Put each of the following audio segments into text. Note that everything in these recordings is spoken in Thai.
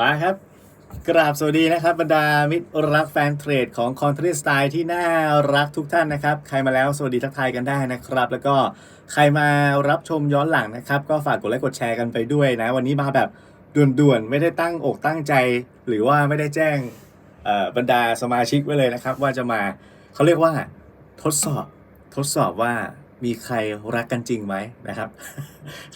มาครับ กราบสวัสดีนะครับบรรดามิตรรักแฟนเทรดของ c o n t r y Style ที่น่ารักทุกท่านนะครับ ใครมาแล้วสวัสดีทักทายกันได้นะครับ แล้วก็ใครมารับชมย้อนหลังนะครับ ก็ฝากกดไลค์กดแชร์กันไปด้วยนะ วันนี้มาแบบด่วนๆ ไม่ได้ตั้งอกตั้งใจ หรือว่าไม่ได้แจ้งบรรดาสมาชิกไว้เลยนะครับ ว่าจะมาเขาเรียกว่าทดสอบทดสอบว่า มีใครรักกันจริงไหมนะครับ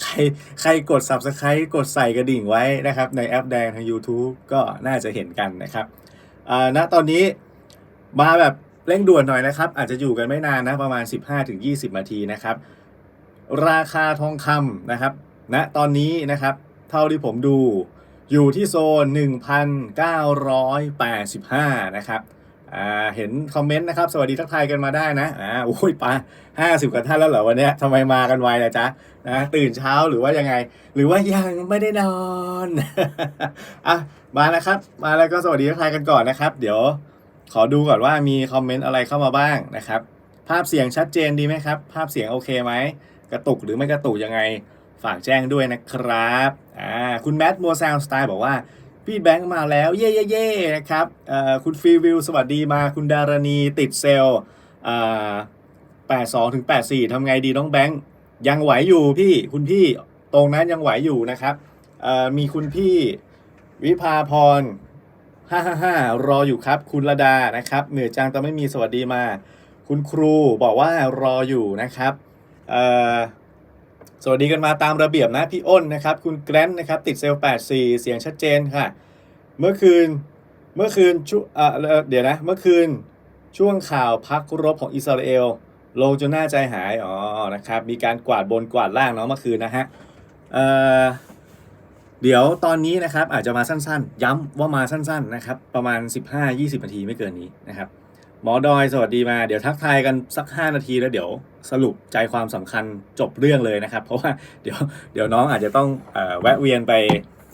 ใครใครกด subscribe กดใส่กระดิ่งไว้นะครับ ในแอปแดงทาง YouTube ก็น่าจะเห็นกันนะครับอ่าณตอนนี้มาแบบเร่งด่วนหน่อยนะครับ อาจจะอยู่กันไม่นานนะประมาณ 15-20 นาทีนะครับ ราคาทองคำนะครับณตอนนี้นะครับ เท่าที่ผมดูอยู่ที่โซน 1,985 นะครับ อ่าเห็นคอมเมนต์นะครับ สวัสดีทักทายกันมาได้นะอ่าโอ้ยปาห้าสิบกว่าท่านแล้วเหรอวันนี้ทำไมมากันไวนะจ๊ะนะตื่นเช้าหรือว่ายังไง หรือว่ายังไม่ได้นอนอะมานะครับ มาแล้วก็สวัสดีทักทายกันก่อนนะครับ เดี๋ยวขอดูก่อนว่ามีคอมเมนต์อะไรเข้ามาบ้างนะครับ ภาพเสียงชัดเจนดีไหมครับ ภาพเสียงโอเคไหมกระตุกหรือไม่กระตุกยังไงฝากแจ้งด้วยนะครับอ่าคุณแมทโมซาวสไตล์บอกว่า พี่แบงค์มาแล้วเย่เย่เย่นะครับคุณฟีวิวสวัสดีมาคุณดารณีติดเซลล์อ่า82ถึง84ทำไงดีน้องแบงค์ยังไหวอยู่พี่คุณพี่ตรงนั้นยังไหวอยู่นะครับมีคุณพี่วิภาพร555รออยู่ครับคุณระดานะครับ เหนือจังแต่ไม่มีสวัสดีมา คุณครูบอกว่ารออยู่นะครับ เอ่อ สวัสดีกันมาตามระเบียบนะพี่อ้นนะครับ คุณแกรนนะครับติดเซลล์84 เสียงชัดเจนค่ะ เมื่อคืนเมื่อคืนช่วเอ่อเดี๋ยวนะ เมื่อคืนช่วงข่าวพักรบของอิสราเอลลงจนหน่าใจหาย อ๋อ นะครับ มีการกวาดบนกวาดล่างเนาะเมื่อคืนนะฮะเอ่อเดี๋ยวตอนนี้นะครับอาจจะมาสั้นๆ ย้ำว่ามาสั้นๆนะครับประมาณ 15-20 นาทีไม่เกินนี้นะครับ หมอดอยสวัสดีมาเดี๋ยวทักทายกันสัก 5 นาทีแล้วเดี๋ยว สรุปใจความสำคัญจบเรื่องเลยนะครับ เพราะว่าเดี๋ยวเดี๋ยวน้องอาจจะต้องอแวะเวียนไป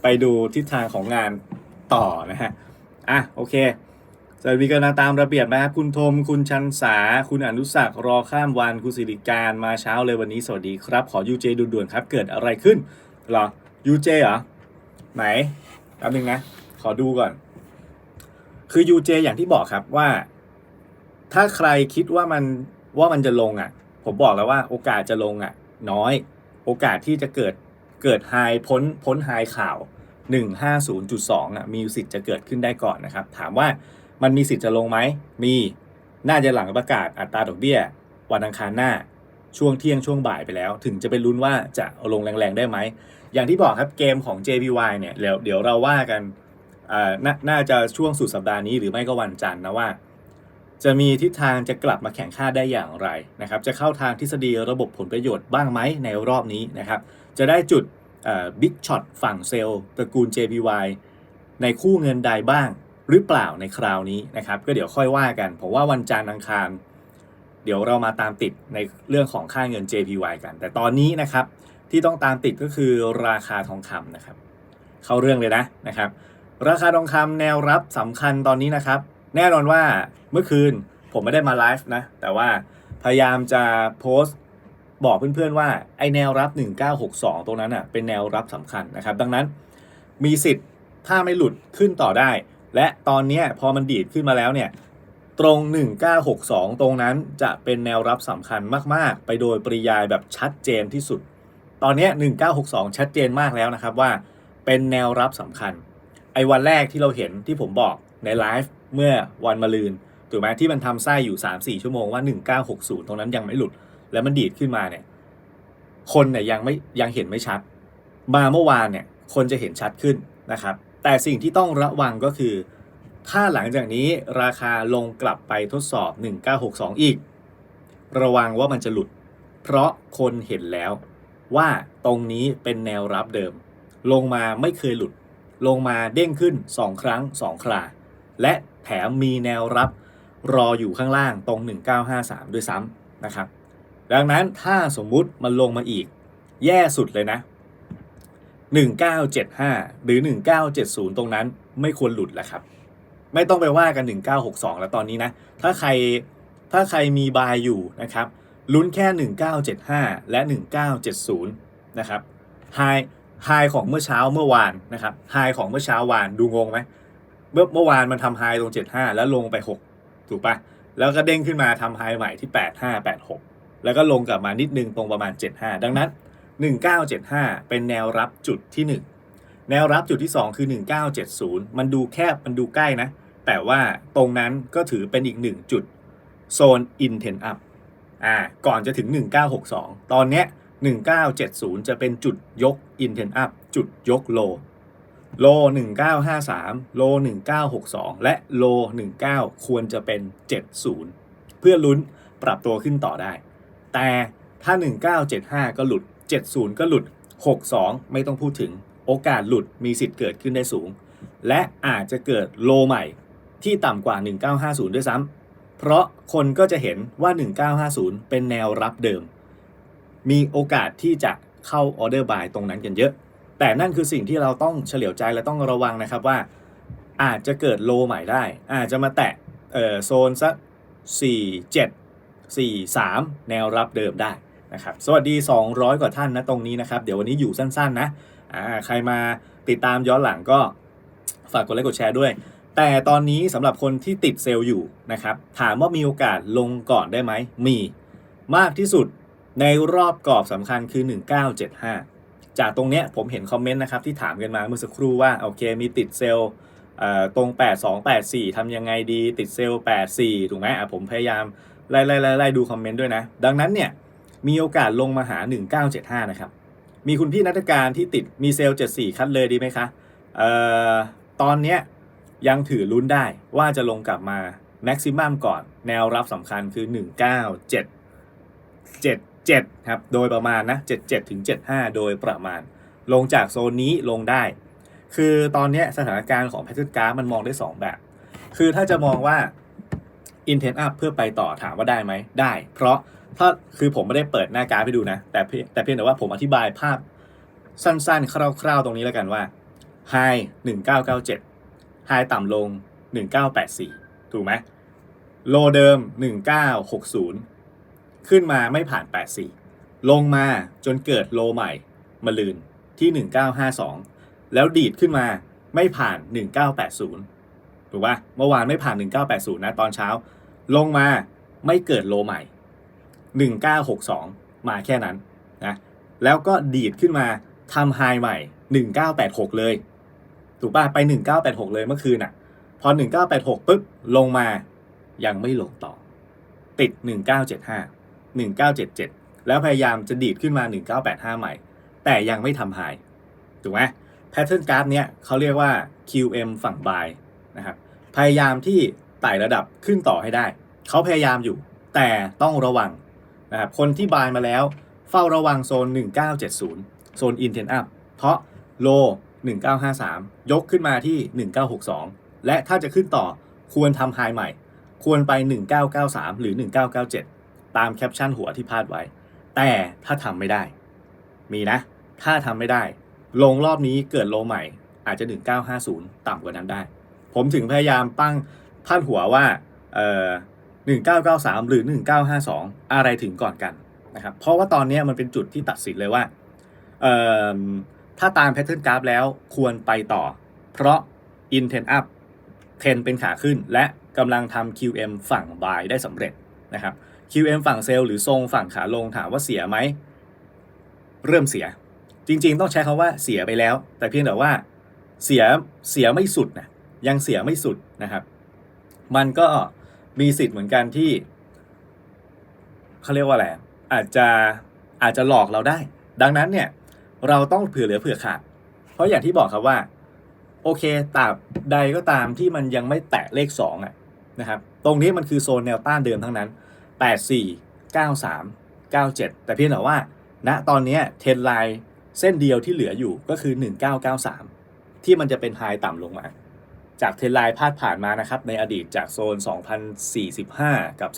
ไปดูทิศทางของงานต่อนะฮะอะโอเคสวัสดีกันตามระเบียบนะครับคุณธมคุณชันสาคุณอนุศักรอข้ามวันคุณสิริการมาเช้าเลยวันนี้สวัสดีครับ ขอยูเจด่วนๆครับ เกิดอะไรขึ้นหรอยูเจเหรอไหนแป๊บนึงนะ ขอดูก่อน คือ UJ อย่างที่บอกครับว่า ถ้าใครคิดว่ามันว่ามันจะลงอะ ผมบอกแล้วว่าโอกาสจะลงอะ น้อยโอกาสที่จะเกิดเกิดไฮพ้นพ้นไฮข่าว 150.2อะมีสิทธิ์จะเกิดขึ้นได้ก่อนนะครับ ถามว่ามันมีสิทธิ์จะลงไหมมีน่าจะหลังประกาศอัตราดอกเบี้ย วันอังคารหน้าช่วงเที่ยงช่วงบ่ายไปแล้ว ถึงจะเป็นลุ้นว่าจะลงแรงๆได้ไหม อย่างที่บอกครับเกมของ JPY เนี่ยเดี๋ยวเดี๋ยวเราว่ากันอ่านาน่าจะช่วงสุดสัปดาห์นี้หรือไม่ก็วันจันทร์นะว่า จะมีทิศทางจะกลับมาแข่งข้าได้อย่างไรนะครับ จะเข้าทางทฤษฎีระบบผลประโยชน์บ้างไหมในรอบนี้นะครับ จะได้จุดบิ๊กช็อตฝั่งเซลล์ตระกูล JPY ในคู่เงินใดบ้างหรือเปล่าในคราวนี้นะครับ ก็เดี๋ยวค่อยว่ากัน ผมว่าวันจันทร์อังคาร เดี๋ยวเรามาตามติดในเรื่องของค่าเงิน JPY กัน แต่ตอนนี้นะครับที่ต้องตามติดก็คือราคาทองคำนะครับ เข้าเรื่องเลยนะนะครับ ราคาทองคำแนวรับสำคัญตอนนี้นะครับ แน่นอนว่าเมื่อคืนผมไม่ได้มาไลฟ์นะ แต่ว่าพยายามจะโพสต์บอกเพื่อนๆว่าไอแนวรับ 1962 ตรงนั้นอะเป็นแนวรับสำคัญนะครับ ดังนั้นมีสิทธิ์ถ้าไม่หลุดขึ้นต่อได้ และตอนนี้พอมันดีดขึ้นมาแล้วเนี่ยตรง 1962 ตรงนั้นจะเป็นแนวรับสำคัญมากๆ ไปโดยปริยายแบบชัดเจนที่สุด ตอนนี้ 1962 ชัดเจนมากแล้วนะครับว่าเป็นแนวรับสำคัญ ไอ้วันแรกที่เราเห็นที่ผมบอกในไลฟ์ เมื่อวันมะรืนถูกไหมที่มันทำไส้อยู่ 3-4 ชั่วโมงว่า 1960 ตรงนั้นยังไม่หลุด แล้วมันดีดขึ้นมาเนี่ย คนเนี่ยยังไม่ยังเห็นไม่ชัด มาเมื่อวานเนี่ยคนจะเห็นชัดขึ้นนะครับ แต่สิ่งที่ต้องระวังก็คือ ถ้าหลังจากนี้ราคาลงกลับไปทดสอบ 1962 อีก ระวังว่ามันจะหลุด เพราะคนเห็นแล้วว่าตรงนี้เป็นแนวรับเดิม ลงมาไม่เคยหลุด ลงมาเด้งขึ้น 2 ครั้ง 2 ครา และ แถมมีแนวรับรออยู่ข้างล่างตรง 1953 ด้วยซ้ำนะครับ ดังนั้นถ้าสมมุติมันลงมาอีก แย่สุดเลยนะ 1975 หรือ 1970 ตรงนั้นไม่ควรหลุดแล้วครับ ไม่ต้องไปว่ากัน 1962 แล้วตอนนี้นะ ถ้าใครถ้าใครมีบายอยู่นะครับลุ้นแค่ 1975 และ 1970 นะครับไฮไฮของเมื่อเช้าเมื่อวานนะครับไฮของเมื่อเช้าวานดูงงไหม เมื่อเมื่อวานมันทำไฮตรง 75 แล้วลงไป 6 ถูกปะแล้วก็เด้งขึ้นมาทำไฮใหม่ที่ 85 86 แล้วก็ลงกลับมานิดนึงตรงประมาณ 75 ดังนั้น 1975 เป็นแนวรับจุดที่ 1 แนวรับจุดที่ 2 คือ 1970 มันดูแคบมันดูใกล้นะ แต่ว่าตรงนั้นก็ถือเป็นอีกหนึ่งจุดโซน Intent Up อ่าก่อนจะถึง 1962 ตอนเนี้ย1970 จะเป็นจุดยก Intent Up จุดยกโล โล 1953 โล 1962 และโล 19 ควรจะเป็น 70 เพื่อลุ้นปรับตัวขึ้นต่อได้ แต่ถ้า 1975 ก็หลุด 70 ก็หลุด 62 ไม่ต้องพูดถึง โอกาสหลุดมีสิทธิ์เกิดขึ้นได้สูง และอาจจะเกิดโลใหม่ที่ต่ำกว่า 1950 ด้วยซ้ำ เพราะคนก็จะเห็นว่า 1950 เป็นแนวรับเดิม มีโอกาสที่จะเข้าออเดอร์บายตรงนั้นกันเยอะ แต่นั่นคือสิ่งที่เราต้องเฉลียวใจและต้องระวังนะครับว่าอาจจะเกิดโลใหม่ได้ อาจจะมาแตะโซนสัก 4 7 4 3 แนวรับเดิมได้นะครับสวัสดี 200 กว่าท่านนะตรงนี้นะครับ เดี๋ยววันนี้อยู่สั้นๆนะใครมาติดตามย้อนหลังก็ฝากกดไลค์กดแชร์ด้วย แต่ตอนนี้สำหรับคนที่ติดเซลล์อยู่นะครับถามว่ามีโอกาสลงก่อนได้ไหมมีมากที่สุดในรอบกรอบสำคัญคือ 1975 จากตรงเนี้ยผมเห็นคอมเมนต์นะครับที่ถามกันมาเมื่อสักครู่ว่าโอเคมีติดเซลล์เอ่อตรง 8284ทำยังไงดีติดเซลล์ 84 ถูกไหมอะผมพยายามไล่ไล่ไล่ไล่ดูคอมเมนต์ด้วยนะ ดังนั้นเนี่ยมีโอกาสลงมาหา 1975 นะครับ มีคุณพี่นักการที่ติดมีเซลล์ 74 คัดเลยดีไหมคะเอ่อตอนเนี้ยยังถือลุ้นได้ว่าจะลงกลับมาแม็กซิมัมก่อนแนวรับสำคัญคือ 197 7ครับโดยประมาณนะ77ถึง75 โดยประมาณ ลงจากโซนนี้ลงได้ คือตอนนี้สถานการณ์ของแพทเทิร์นกราฟมันมองได้ 2 แบบ คือถ้าจะมองว่า Intent Up เพื่อไปต่อถามว่าได้ไหมได้ เพราะถ้าคือผมไม่ได้เปิดหน้ากราฟให้ดูนะ แต่เพียงแต่เพียงแต่ว่าผมอธิบายภาพสั้นๆ คร่าวๆ ตรงนี้แล้วกันว่า High 1997 High ต่ำลง 1984 ถูกไหมโลเดิม 1960 ขึ้นมาไม่ผ่าน 84 ลงมาจนเกิดโลใหม่มาลืนที่ 1952 แล้วดีดขึ้นมาไม่ผ่าน 1980 ถูกปะเมื่อวานไม่ผ่าน 1980 นะตอนเช้า ลงมาไม่เกิดโลใหม่ 1962 มาแค่นั้นนะแล้วก็ดีดขึ้นมาทำไฮใหม่ 1986 เลย ถูกป่ะไป 1986 เลยเมื่อคืนอะ พอ 1986ปุ๊บลงมายังไม่ลงต่อ ติด 1975 1977 แล้วพยายามจะดีดขึ้นมา 1985 ใหม่ แต่ยังไม่ทำไฮถูกไหมแพทเทิร์นกราฟเนี้ยเขาเรียกว่า QM ฝั่ง buy นะครับ พยายามที่ไต่ระดับขึ้นต่อให้ได้ เขาพยายามอยู่ แต่ต้องระวังนะครับ คนที่บายมาแล้ว เฝ้าระวังโซน 1970 โซน Intent Up เพราะโล 1953 ยกขึ้นมาที่ 1962 และถ้าจะขึ้นต่อควรทำไฮใหม่ ควรไป 1993 หรือ 1997 ตามแคปชั่นหัวที่พาดไว้ แต่ถ้าทำไม่ได้ มีนะ ถ้าทำไม่ได้ ลงรอบนี้เกิดโลใหม่ อาจจะ 1950 ต่ำกว่านั้นได้ ผมถึงพยายามปั้งพาดหัวว่าเอ่อ1993 หรือ 1952 อะไรถึงก่อนกันนะครับเพราะว่าตอนนี้มันเป็นจุดที่ตัดสินเลยว่าเอ่อถ้าตามแพทเทิร์นกราฟแล้วควรไปต่อ เพราะ Intent Up เทนเป็นขาขึ้น และกำลังทำ QM ฝั่ง buy ได้สำเร็จนะครับ QM ฝั่งเซลล์หรือทรงฝั่งขาลงถามว่าเสียไหม เริ่มเสีย จริงๆ ต้องใช้คาว่าเสียไปแล้ว แต่เพียงแต่ว่าเสียเสียไม่สุดนะยังเสียไม่สุดนะครับ มันก็มีสิทธิ์เหมือนกันที่เขาเรียกว่าอะไรอาจจะอาจจะหลอกเราได้ ดังนั้นเนี่ยเราต้องเผื่อเหลือเผื่อขาด เพราะอย่างที่บอกครับว่า โอเคตราบใดก็ตามที่มันยังไม่แตะเลข2อะนะครับ ตรงนี้มันคือโซนแนวต้านเดิมทั้งนั้น 84 93 97 แต่เพียงแต่ว่า ณตอนนี้เทรนไลน์เส้นเดียวที่เหลืออยู่ก็คือ 1993 ที่มันจะเป็นไฮต่ำลงมา จากเทรนไลน์พาดผ่านมานะครับ ในอดีตจากโซน 2045 กับ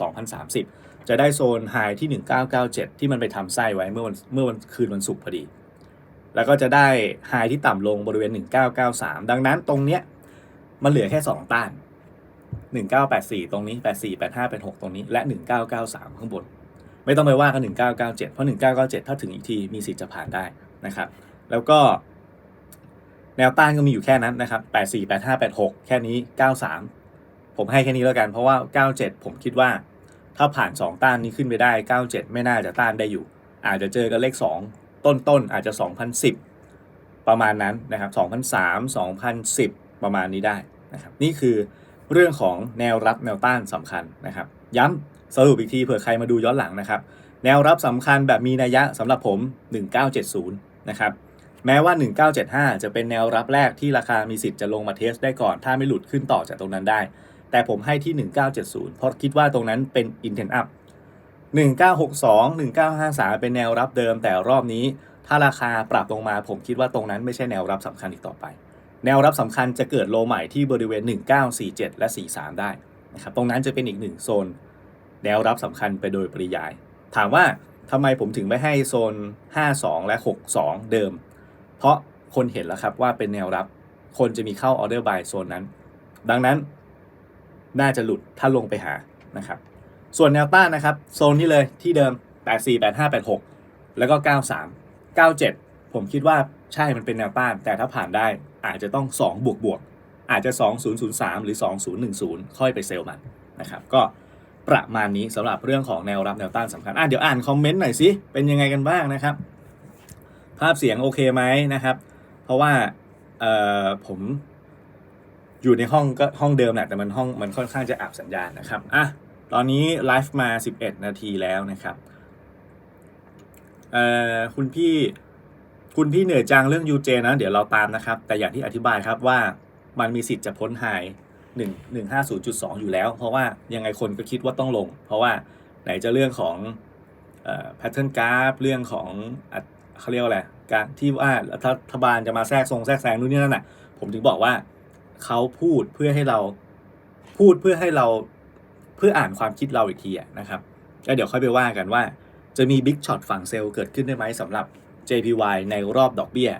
2030 จะได้โซนไฮที่ 1997 ที่มันไปทำไส้ไว้เมื่อวันเมื่อวันคืนวันศุกร์พอดี แล้วก็จะได้ไฮที่ต่ำลงบริเวณ 1993 ดังนั้นตรงเนี้ยมันเหลือแค่ 2 ต้าน 1984 ตรงนี้ 84 85 86 ตรงนี้ และ 1993 ข้างบน ไม่ต้องไปว่ากัน 1997 เพราะ 1997 ถ้าถึงอีกทีมีสิทธิ์จะผ่านได้นะครับ แล้วก็ แนวต้านก็มีอยู่แค่นั้นนะครับ 84 85 86 แค่นี้ 93 ผมให้แค่นี้แล้วกัน เพราะว่า 97 ผมคิดว่า ถ้าผ่าน 2 ต้านนี้ขึ้นไปได้ 97 ไม่น่าจะต้านได้อยู่ อาจจะเจอกันเลข 2 ต้นต้นๆอาจจะ 2010 ประมาณนั้นนะครับ 2003 2010 ประมาณนี้ได้นะครับ นี่คือ เรื่องของแนวรับแนวต้านสำคัญนะครับ ย้ำสรุปอีกทีเผื่อใครมาดูย้อนหลังนะครับ แนวรับสำคัญแบบมีนัยยะสำหรับผม 1970 นะครับ แม้ว่า 1975 จะเป็นแนวรับแรกที่ราคามีสิทธิ์จะลงมาเทสได้ก่อน ถ้าไม่หลุดขึ้นต่อจากตรงนั้นได้ แต่ผมให้ที่ 1970 เพราะคิดว่าตรงนั้นเป็น intent up 1962 1953 เป็นแนวรับเดิมแต่รอบนี้ ถ้าราคาปรับลงมาผมคิดว่าตรงนั้นไม่ใช่แนวรับสำคัญอีกต่อไป แนวรับสำคัญจะเกิดโลใหม่ที่บริเวณ 1947 และ 43 ได้นะครับตรงนั้นจะเป็นอีกหนึ่งโซน แนวรับสำคัญไปโดยปริยาย ถามว่าทำไมผมถึงไม่ให้โซน 52 และ 62 เดิม เพราะคนเห็นแล้วครับว่าเป็นแนวรับ คนจะมีเข้าออเดอร์บายโซนนั้น ดังนั้นน่าจะหลุดถ้าลงไปหานะครับ ส่วนแนวต้านนะครับ โซนนี้เลยที่เดิม 84 85 86 แล้วก็ 93 97 ผมคิดว่าใช่มันเป็นแนวต้าน แต่ถ้าผ่านได้อาจจะต้อง 2 บวกบวกอาจจะ 2003 หรือ 2010 ค่อยไปเซลล์มันนะครับ ก็ประมาณนี้สำหรับเรื่องของแนวรับแนวต้านสำคัญอะเดี๋ยวอ่านคอมเมนต์หน่อยสิเป็นยังไงกันบ้างนะครับ ภาพเสียงโอเคไหมนะครับ เพราะว่าเอ่อผมอยู่ในห้องก็ห้องเดิมแหละแต่มันห้องมันค่อนข้างจะอับสัญญาณนะครับอะตอนนี้ไลฟ์มา 11 นาทีแล้วนะครับเอ่อคุณพี่ คุณพี่เหนื่อยจังเรื่อง UJ นะ เดี๋ยวเราตามนะครับ แต่อย่างที่อธิบายครับว่ามันมีสิทธิ์จะพ้นไฮ1 150.2 อยู่แล้ว เพราะว่ายังไงคนก็คิดว่าต้องลง เพราะว่าไหนจะเรื่องของเอ่อ pattern graph เรื่องของเขาเรียกว่าอะไรการที่ว่ารัฐบาลจะมาแทรกทรงแทรกแซงนู่นนี่นั่นน่ะผมถึงบอกว่าเขาพูดเพื่อให้เราพูดเพื่อให้เราเพื่ออ่านความคิดเราอีกทีนะครับแล้วเดี๋ยวค่อยไปว่ากันว่าจะมีบิ๊กช็อตฝั่งเซลล์เกิดขึ้นได้ไหมสำหรับ JPY ในรอบดอกเบี้ย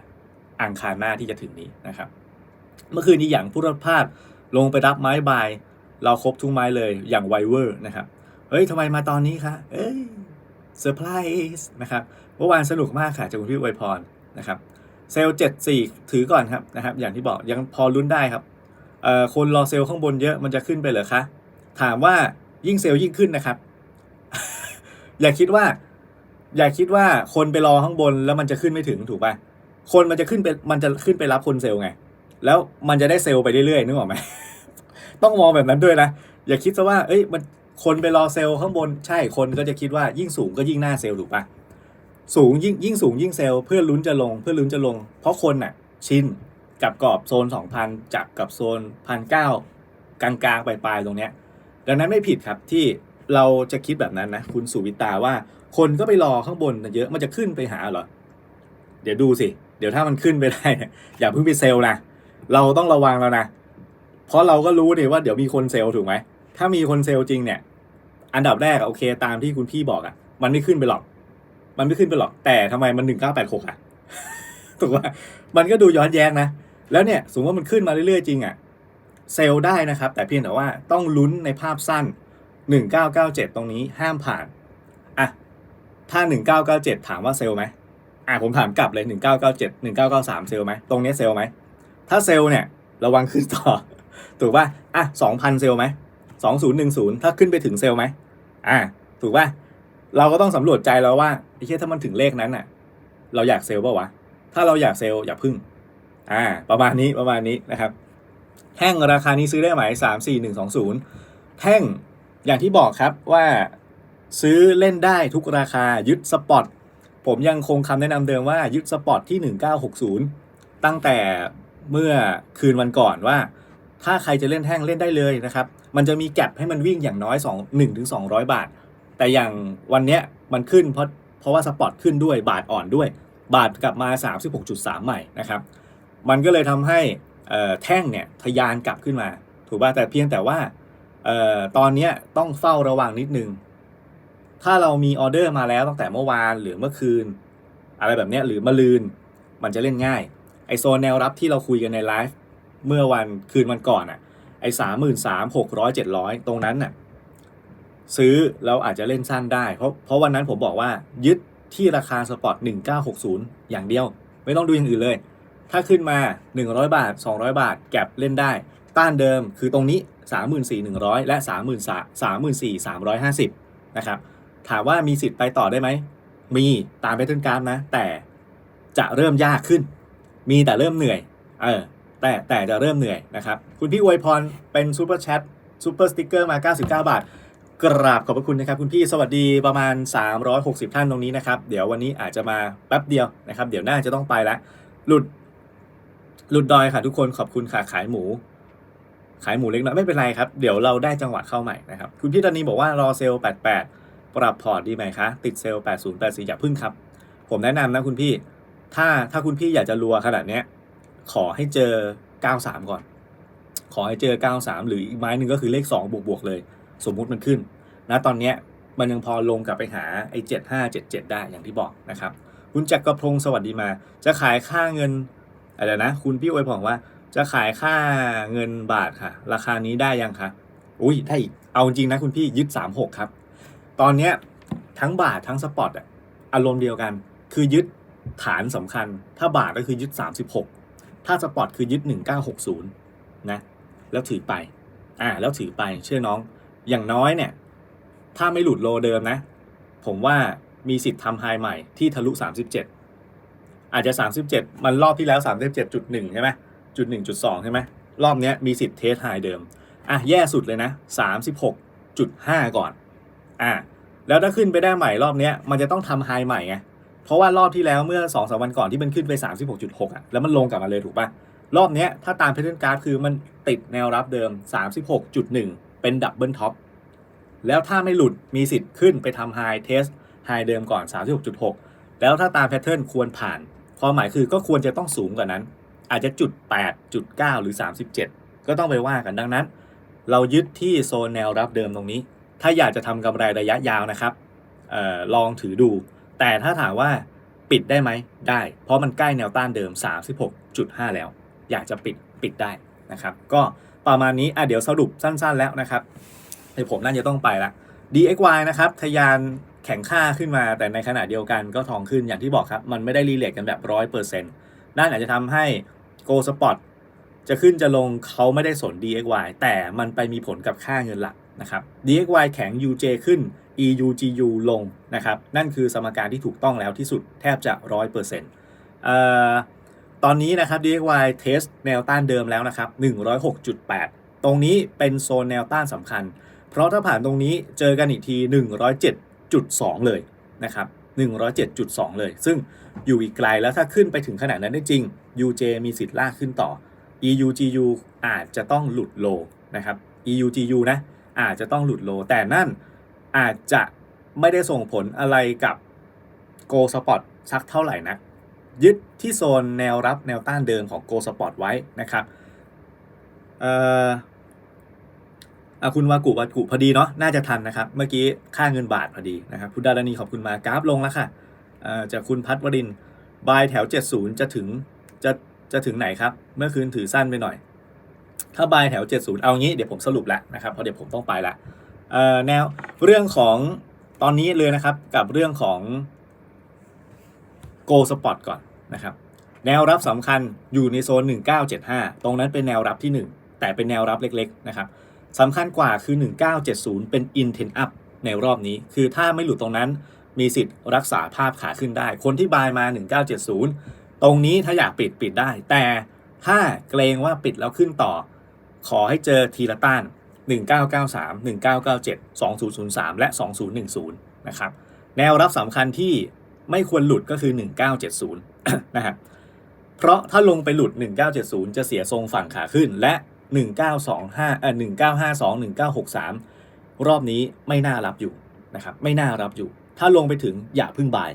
อังคารหน้าที่จะถึงนี้นะครับ เมื่อคืนนี้อย่างผู้รับพลาดลงไปรับไม้บาย เราครบทุกไม้เลยอย่างไวเวอร์นะครับเฮ้ยทำไมมาตอนนี้คะเอ้ยเซอร์ไพรส์นะครับเมื่อวานสนุกมากค่ะจากคุณพี่อวยพรนะครับเซลล์เจ็ดสี่ถือก่อนครับนะครับ อย่างที่บอกยังพอลุ้นได้ครับเอ่อคนรอเซลล์ข้างบนเยอะมันจะขึ้นไปเหรอคะถามว่ายิ่งเซลล์ยิ่งขึ้นนะครับ อย่าคิดว่า อย่าคิดว่าคนไปรอข้างบนแล้วมันจะขึ้นไม่ถึงถูกป่ะคนมันจะขึ้นไปมันจะขึ้นไปรับคนเซลล์ไง แล้วมันจะได้เซลล์ไปเรื่อยๆนึกออกไหมต้องมองแบบนั้นด้วยนะอย่าคิดซะว่าเอ้ยมันคนไปรอเซลล์ข้างบนใช่คนก็จะคิดว่ายิ่งสูงก็ยิ่งหน้าเซลล์ถูกปะสูงยิ่งยิ่งสูงยิ่งเซลล์เพื่อลุ้นจะลงเพื่อลุ้นจะลง เพราะคนน่ะ ชินกับกรอบโซน 2,000จับกับโซน1,900กลางๆปลายๆตรงเนี้ยดังนั้นไม่ผิดครับที่เราจะคิดแบบนั้นนะคุณสุวิตาว่า คนก็ไปรอข้างบนเยอะมันจะขึ้นไปหาเหรอ เดี๋ยวดูสิ เดี๋ยวถ้ามันขึ้นไปได้อย่าเพิ่งไปเซลล์นะเราต้องระวังแล้วนะเพราะเราก็รู้ดิว่าเดี๋ยวมีคนเซลล์ถูกไหมถ้ามีคนเซลล์จริงเนี่ย อันดับแรกโอเค ตามที่คุณพี่บอกอะมันไม่ขึ้นไปหรอก มันไม่ขึ้นไปหรอก แต่ทำไมมันหนึ่งเก้าแปดหกอะถูกว่ามันก็ดูย้อนแย้งนะ แล้วเนี่ยสมมติว่ามันขึ้นมาเรื่อยๆจริงอะเซลล์ได้นะครับ แต่เพียงแต่ว่าต้องลุ้นในภาพสั้น 1997 ตรงนี้ห้ามผ่าน ถ้า 1997 ถามว่าเซลไหมอะผมถามกลับเลย 1997 1993 เซลไหมตรงนี้เซลไหมถ้าเซลเนี่ยระวังขึ้นต่อ ถูกป่ะอะ2,000 เซลล์ไหม2010 ถ้าขึ้นไปถึงเซลไหมอะถูกป่ะเราก็ต้องสำรวจใจเราว่าไอ้เหี้ยถ้ามันถึงเลขนั้นน่ะ เราอยากเซลล์ป่าวะถ้าเราอยากเซลล์อย่าพึ่งอ่าประมาณนี้ประมาณนี้นะครับ แท่งราคานี้ซื้อได้ไหมสามสี่หนึ่งสองศูนย์แท่งอย่างที่บอกครับว่า ซื้อเล่นได้ทุกราคายึดสปอตผมยังคงคำแนะนำเดิมว่ายึดสปอตที่ 1960 ตั้งแต่เมื่อคืนวันก่อนว่า ถ้าใครจะเล่นแท่งเล่นได้เลยนะครับ มันจะมีแก็บให้มันวิ่งอย่างน้อย 2 1ถึง200 บาท แต่อย่างวันเนี้ยมันขึ้นเพราะเพราะว่าสปอตขึ้นด้วยบาทอ่อนด้วย บาทกลับมา 36.3 ใหม่นะครับ มันก็เลยทำให้แท่งเนี่ยทะยานกลับขึ้นมา ถูกป่ะแต่เพียงแต่ว่าออตอนนี้ต้องเฝ้าระวังนิดนึง ถ้าเรามีออเดอร์มาแล้วตั้งแต่เมื่อวานหรือเมื่อคืน อะไรแบบนี้หรือมะลืนมันจะเล่นง่าย ไอโซนแนวรับที่เราคุยกันในไลฟ์เมื่อวันคืนวันก่อนอะไอสามหมื่นสามหกร้อยเจ็ดร้อยตรงนั้นน่ะซื้อแล้วอาจจะเล่นสั้นได้เพราะเพราะวันนั้นผมบอกว่ายึดที่ราคาสปอต1960 อย่างเดียว ไม่ต้องดูอย่างอื่นเลย ถ้าขึ้นมา 100 บาท 200 บาท แก็บเล่นได้ ต้านเดิมคือตรงนี้ 34,100 และ 34,350 นะครับ ถามว่ามีสิทธิ์ไปต่อได้ไหม มีตามแพทเทิร์นกราฟนะ แต่จะเริ่มยากขึ้น มีแต่เริ่มเหนื่อย เออ แต่แต่จะเริ่มเหนื่อยนะครับ คุณพี่อวยพรเป็นซูเปอร์แชทซูเปอร์สติ๊กเกอร์มา 99 บาท กราบขอบพระคุณนะครับ คุณพี่สวัสดีประมาณ 360 ท่านตรงนี้นะครับ เดี๋ยววันนี้อาจจะมาแป๊บเดียวนะครับ เดี๋ยวน่าจะต้องไปแล้วหลุด หลุดดอยค่ะทุกคนขอบคุณค่ะขายหมูขายหมูเล็กน้อยไม่เป็นไรครับ เดี๋ยวเราได้จังหวะเข้าใหม่นะครับ คุณพี่ตอนนี้บอกว่ารอเซลล์88 ปรับพอร์ตดีไหมคะ ติดเซลล์ 80 84 อย่าพึ่งครับ ผมแนะนำนะคุณพี่ ถ้าถ้าคุณพี่อยากจะรัวขนาดเนี้ย ขอให้เจอ 93 ก่อน ขอให้เจอ 93 หรืออีกไม้หนึ่งก็คือเลข 2 บวกบวกเลย สมมุติมันขึ้นนะตอนเนี้ยมันยังพอลงกลับไปหาไอ้75 77 ได้อย่างที่บอกนะครับ คุณจักรพงสวัสดีมา จะขายค่าเงินอะไรนะ คุณพี่อวยบอว่าจะขายค่าเงินบาทค่ะ ราคานี้ได้ยังคะ อุ้ยได้อีก เอาจริงนะคุณพี่ยึด 36 ครับ ตอนเนี้ยทั้งบาททั้งสปอตอะอารมณ์เดียวกัน คือยึดฐานสำคัญ ถ้าบาทก็คือยึด 36 ถ้าสปอตคือยึด 1960 นะ แล้วถือไป อ่า แล้วถือไป เชื่อน้อง อย่างน้อยเนี่ย ถ้าไม่หลุดโลเดิมนะ ผมว่ามีสิทธิ์ทำไฮใหม่ที่ทะลุ 37 อาจจะ 37 มันรอบที่แล้ว 37.1 ใช่ไหมจุด1จุด2ใช่ไหมรอบนี้มีสิทธิ์เทสไฮเดิม อะ แย่สุดเลยนะ 36.5 ก่อน อะแล้วถ้าขึ้นไปได้ใหม่รอบเนี้ยมันจะต้องทำไฮใหม่ไงเพราะว่ารอบที่แล้วเมื่อ2อสวันก่อนที่มันขึ้นไป 36.6อะแล้วมันลงกลับมาเลยถูกปะรอบเนี้ยถ้าตาม pattern graph คือมันติดแนวรับเดิม 36.1 เป็นดับเบิลท็อปแล้วถ้าไม่หลุดมีสิทธิ์ขึ้นไปทำไฮเทสไฮเดิมก่อน 36.6 แล้วถ้าตามแพทเทิร์นควรผ่านความหมายคือก็ควรจะต้องสูงกว่านั้น อาจจะจุด8จุด9หรือ 37 ก็ต้องไปว่ากันดังนั้น เรายึดที่โซนแนวรับเดิมตรงนี้ ถ้าอยากจะทำกำไรระยะยาวนะครับออลองถือดู แต่ถ้าถามว่าปิดได้ไหมได้ เพราะมันใกล้แนวต้านเดิม 36.5 แล้ว อยากจะปิดปิดได้นะครับ ก็ประมาณนี้อะเดี๋ยวสรุปสั้นๆแล้วนะครับเดี๋ยวผมน่าจะต้องไปละ DXY นะครับทะยานแข็งค่าขึ้นมา แต่ในขณะเดียวกันก็ทองขึ้นอย่างที่บอกครับ มันไม่ได้รีเลทกันแบบร้อยเปอร์เซ็นต์นั่นอาจจะทำให้ Go Spot จะขึ้นจะลงเขาไม่ได้สน DXY แต่มันไปมีผลกับค่าเงินหลัก นะครับ DXY แข็ง UJ ขึ้น EUGU ลงนะครับ นั่นคือสมการที่ถูกต้องแล้วที่สุดแทบจะร้อยเปอร์เซ็นต์ตอนนี้นะครับ DXY เทสแนวต้านเดิมแล้วนะครับ 106.8 ตรงนี้เป็นโซนแนวต้านสำคัญ เพราะถ้าผ่านตรงนี้เจอกันอีกที 107.2 เลยนะครับ107.2 เลย ซึ่งอยู่อีกไกลแล้วถ้าขึ้นไปถึงขนาดนั้นได้จริง UJ มีสิทธิ์ลากขึ้นต่อ EUGU อาจจะต้องหลุดโลนะครับ EUGU นะ อาจจะต้องหลุดโล แต่นั่นอาจจะไม่ได้ส่งผลอะไรกับ Go Spot สักเท่าไหร่นะยึดที่โซนแนวรับแนวต้านเดิมของ Go Spot ไว้นะครับเอ่ออคุณวากุวากุพอดีเนาะน่าจะทันนะครับ เมื่อกี้ค่าเงินบาทพอดีนะครับคุณดารณีขอบคุณมากราฟลงแล้วค่ะเอ่อจากคุณพัฒวรินบายแถว 70 จะถึงจะจะถึงไหนครับ เมื่อคืนถือสั้นไปหน่อย ถ้าบายแถว 70 เอางี้เดี๋ยวผมสรุปแล้วนะครับเพราะเดี๋ยวผมต้องไปละแนวเรื่องของตอนนี้เลยนะครับกับเรื่องของ Go Spot ก่อนนะครับ แนวรับสำคัญอยู่ในโซน 1975 ตรงนั้นเป็นแนวรับที่ 1 แต่เป็นแนวรับเล็กๆนะครับสำคัญกว่าคือ 1970 เป็น intent up ในรอบนี้ คือถ้าไม่หลุดตรงนั้นมีสิทธิ์รักษาภาพขาขึ้นได้ คนที่บายมา 1970 ตรงนี้ถ้าอยากปิดปิดได้ แต่ ถ้าเกรงว่าปิดแล้วขึ้นต่อ ขอให้เจอทีละต้าน 1993 1997 2003 และ 2010 นะครับ แนวรับสำคัญที่ไม่ควรหลุดก็คือ 1970 นะครับเพราะถ้าลงไปหลุด 1970 จะเสียทรงฝั่งขาขึ้น และ 1925เอ่อ1952 1963 รอบนี้ไม่น่ารับอยู่นะครับ ไม่น่ารับอยู่ ถ้าลงไปถึงอย่าพึ่งบาย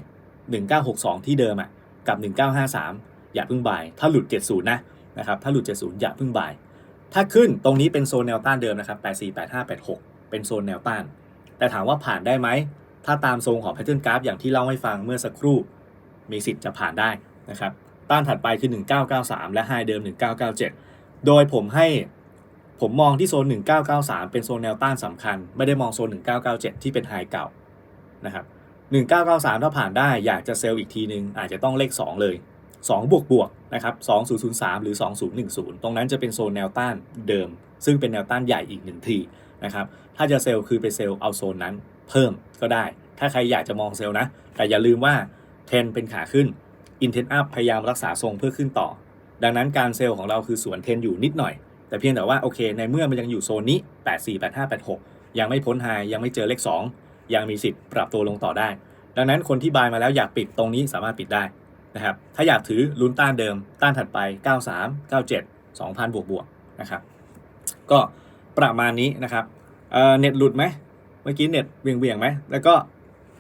1962 ที่เดิมอะ กับ 1953 อย่าพึ่งบาย ถ้าหลุด 70 นะ นะครับถ้าหลุด 70 อย่าพึ่งบาย ถ้าขึ้นตรงนี้เป็นโซนแนวต้านเดิมนะครับ 84 85 86 เป็นโซนแนวต้าน แต่ถามว่าผ่านได้ไหม ถ้าตามทรงของ pattern graph อย่างที่เล่าให้ฟังเมื่อสักครู่ มีสิทธิ์จะผ่านได้นะครับต้านถัดไปคือ 1993 และไฮเดิม 1997 โดยผมให้ผมมองที่โซน 1993 เป็นโซนแนวต้านสำคัญ ไม่ได้มองโซน 1997 ที่เป็นไฮเก่านะครับ1993 ถ้าผ่านได้อยากจะเซลล์อีกทีนึง อาจจะต้องเลข 2 เลย 2 บวกบวกนะครับ2003 หรือ 2010 ตรงนั้นจะเป็นโซนแนวต้านเดิม ซึ่งเป็นแนวต้านใหญ่อีกหนึ่งทีนะครับถ้าจะเซลล์คือไปเซลล์เอาโซนนั้นเพิ่มก็ได้ ถ้าใครอยากจะมองเซลล์นะ แต่อย่าลืมว่าเทนเป็นขาขึ้น Intent Up พพยายามรักษาทรงเพื่อขึ้นต่อ ดังนั้นการเซลล์ของเราคือสวนเทนอยู่นิดหน่อย แต่เพียงแต่ว่าโอเค ในเมื่อมันยังอยู่โซนนี้ 84 85 86 ยังไม่พ้นไฮยังไม่เจอเลข 2 ยังมีสิทธิ์ปรับตัวลงต่อได้ ดังนั้นคนที่บายมาแล้วอยากปิดตรงนี้สามารถปิดได้ นะครับ ถ้าอยากถือลุ้นต้านเดิม ต้านถัดไป 93 97 2,000 บวกบวกๆนะครับ ก็ประมาณนี้นะครับเเน็ตหลุดไหม เมื่อกี้เน็ตเวียงเวียงไหม แล้วก็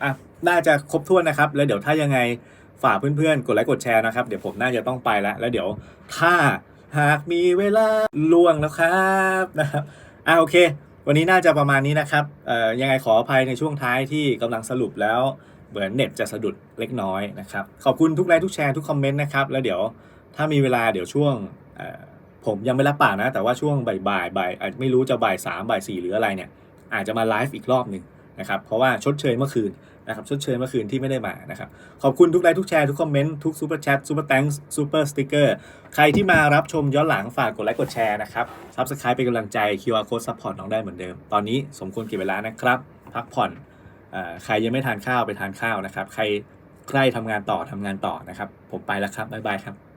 อะน่าจะครบถ้วนนะครับ แล้วเดี๋ยวถ้ายังไงฝากเพื่อนๆ กดไลค์กดแชร์นะครับ เดี๋ยวผมน่าจะต้องไปแล้ว แล้วเดี๋ยวถ้าหากมีเวลาล่วงแล้วครับนะครับอะโอเค วันนี้น่าจะประมาณนี้นะครับ เอ่อ ยังไงขออภัยในช่วงท้ายที่กำลังสรุปแล้ว เหมือนเน็ตจะสะดุดเล็กน้อยนะครับ ขอบคุณทุกไลค์ทุกแชร์ทุกคอมเมนต์นะครับ แล้วเดี๋ยวถ้ามีเวลาเดี๋ยวช่วงผมยังไม่รับปากนะ แต่ว่าช่วงบ่ายบ่ายบ่ายอาจไม่รู้จะบ่ายสามบ่ายสี่หรืออะไรเนี่ย อาจจะมาไลฟ์อีกรอบหนึ่งนะครับ เพราะว่าชดเชยเมื่อคืนนะครับชดเชยเมื่อคืนที่ไม่ได้มานะครับ ขอบคุณทุกไลค์ทุกแชร์ทุกคอมเมนต์ทุกซูเปอร์แชทซูเปอร์แตงซูเปอร์สติกเกอร์ใครที่มารับชมย้อนหลังฝากกดไลค์กดแชร์นะครับซับสไครป์เป็นกำลังใจ QR code support น้องได้เหมือนเดิม ตอนนี้สมควรเก็บเวลานะครับ พักผ่อน ใครยังไม่ทานข้าวไปทานข้าวนะครับ ใครใกล้ทำงานต่อทำงานต่อนะครับ ผมไปแล้วครับบ๊ายบายครับ